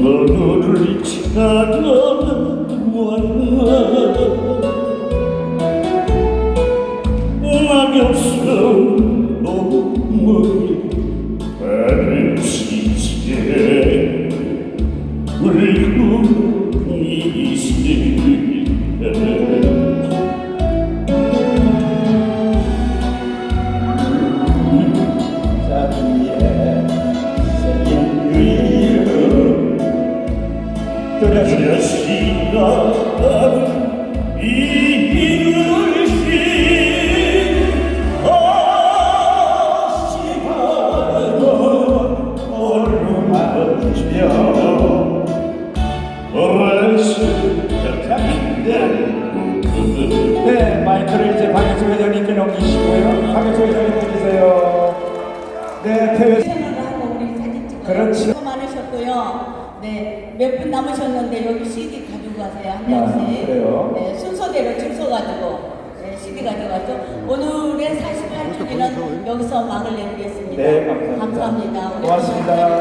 너를 찾아나면서 너무 다른 시지에 울고 얼마나 네, 마이크를 이제 박영수 회장님께 넘기시고요. 박영수 회장님 드리세요. 네, 태회 찍어요. 그렇죠. 많으셨고요. 네, 몇 분 남으셨는데 여기 CD 가지고 가세요. 한 아, 명씩. 그래요? 네, 순서대로 줄 서가지고 네, CD 가져가죠. 오늘의 48주기는 여기서 막을 내리겠습니다. 네, 감사합니다. 감사합니다. 고맙습니다.